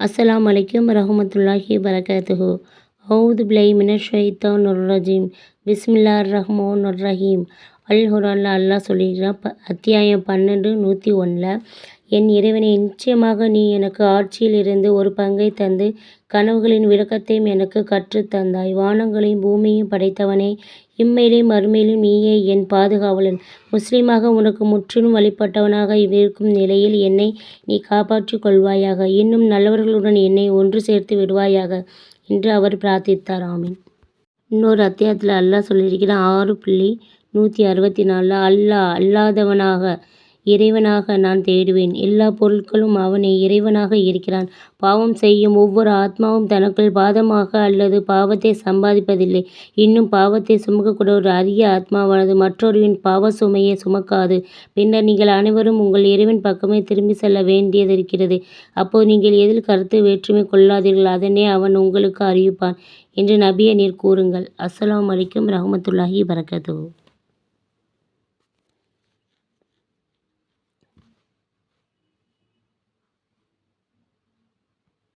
அஸ்லாம் வலைக்கம் ரஹமத்துல்லாஹி வரகாத்துஹூ அவுது பிலை மினஷைத்தான் நொர்ரஜீம் பிஸ்மில்லா ரஹ்மோ ரஹீம் அல் குர்ஆனில் அல்லாஹ் சொல்லியிருக்கிறான் ப அத்தியாயம் பன்னெண்டு நூற்றி ஒன்றில் என் இறைவனை நிச்சயமாக நீ எனக்கு ஆட்சியில் இருந்து ஒரு பங்கை தந்து கனவுகளின் விளக்கத்தையும் எனக்கு கற்றுத் தந்தாய். வானங்களையும் பூமியையும் படைத்தவனே இம்மையிலும் மறுமையிலும் நீயே என் பாதுகாவலன். முஸ்லீமாக உனக்கு முற்றிலும் வழிபட்டவனாக இருக்கும் நிலையில் என்னை நீ காப்பாற்றிக் கொள்வாயாக. இன்னும் நல்லவர்களுடன் என்னை ஒன்று சேர்த்து விடுவாயாக. என்று அவர் பிரார்த்தித்தார். ஆமீன். இன்னொரு அத்தியாயத்தில் அல்லாஹ் சொல்லியிருக்கிறான் ஆறு புள்ளி நூற்றி அறுபத்தி நாலில் அல்லாஹ் அல்லாதவனாக இறைவனாக நான் தேடுவேன். எல்லா பொருட்களும் அவனே இறைவனாக இருக்கிறான். பாவம் செய்யும் ஒவ்வொரு ஆத்மாவும் தனக்குள் பாதமாக அல்லது பாவத்தை சம்பாதிப்பதில்லை. இன்னும் பாவத்தை சுமக்கக்கூடிய ஒரு அரிய ஆத்மாவானது மற்றொருவின் பாவ சுமையை சுமக்காது. பின்னர் நீங்கள் அனைவரும் உங்கள் இறைவன் பக்கமே திரும்பி செல்ல வேண்டியதிருக்கிறது. அப்போது நீங்கள் எதில் கருத்து வேற்றுமை கொள்ளாதீர்கள் அதனே அவன் உங்களுக்கு அறிவிப்பான் என்று நபிய நீர் கூறுங்கள். அஸ்லாம் அலைக்கும் ரஹமத்துல்லாஹி வரகாத்துஹு